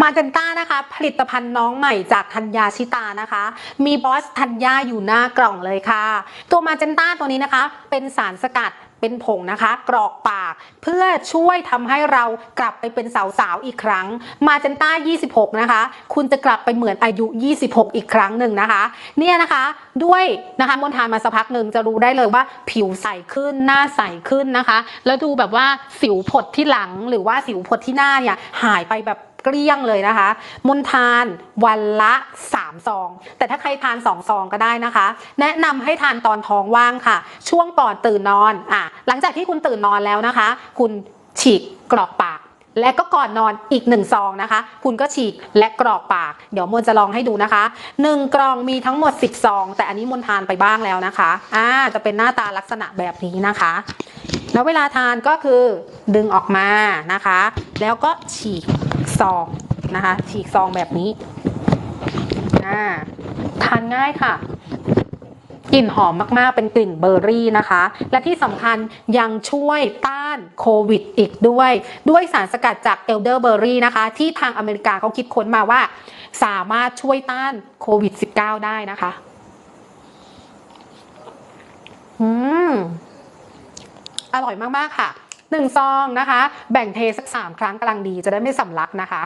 มาเจนต้านะคะผลิตภัณฑ์น้องใหม่จากธัญญาชิตานะคะ มีบอสธัญญาอยู่หน้ากล่องเลยค่ะ ตัวมาเจนต้าตัวนี้นะคะ เป็นสารสกัดเป็นผงนะคะ กรอกปากเพื่อช่วยทำให้เรากลับไปเป็นสาวๆอีกครั้ง มาเจนต้า 26 นะคะ คุณจะกลับไปเหมือนอายุ 26 อีกครั้งหนึ่งนะคะ เนี่ยนะคะด้วยนะคะมนทานมาสักพักหนึ่งจะรู้ได้เลยว่าผิวใสขึ้นหน้าใสขึ้นนะคะ แล้วดูแบบว่าสิวผดที่หลังหรือว่าสิวผดที่หน้าเนี่ยหายไปแบบ เกลี้ยงเลยนะคะมนทานวันละ3ซอง แต่ถ้าใครทาน2ซองก็ได้นะคะ แนะนำให้ทานตอนท้องว่างค่ะ ช่วงก่อนตื่นนอนอะหลังจากที่คุณตื่นนอนแล้วนะคะ คุณฉีกกรอกปากและก็ก่อนนอนอีกหนึ่งซองนะคะ คุณก็ฉีกและกรอกปาก เดี๋ยวมนจะลองให้ดูนะคะหนึ่งกล่องมีทั้งหมด 10 ซอง แต่อันนี้มนทานไปบ้างแล้วนะคะอ่าจะเป็นหน้าตาลักษณะแบบนี้นะคะ แล้วเวลาทานก็คือดึงออกมานะคะ แล้วก็ฉีก ซองนะคะ ฉีกซองแบบนี้อ่าทานง่ายค่ะกลิ่นหอมมาก ๆ เป็นกลิ่นเบอร์รี่นะคะ และที่สำคัญยังช่วยต้านโควิดอีกด้วย ด้วยสารสกัดจากเอลเดอร์เบอร์รี่นะคะ ที่ทางอเมริกาเขาคิดค้นมาว่า สามารถช่วยต้านโควิด -19 ได้นะคะ อืม อร่อยมาก ๆ ค่ะ หนึ่งซองนะคะ แบ่งเทสักสามครั้งกำลังดีจะได้ไม่สำลักนะคะ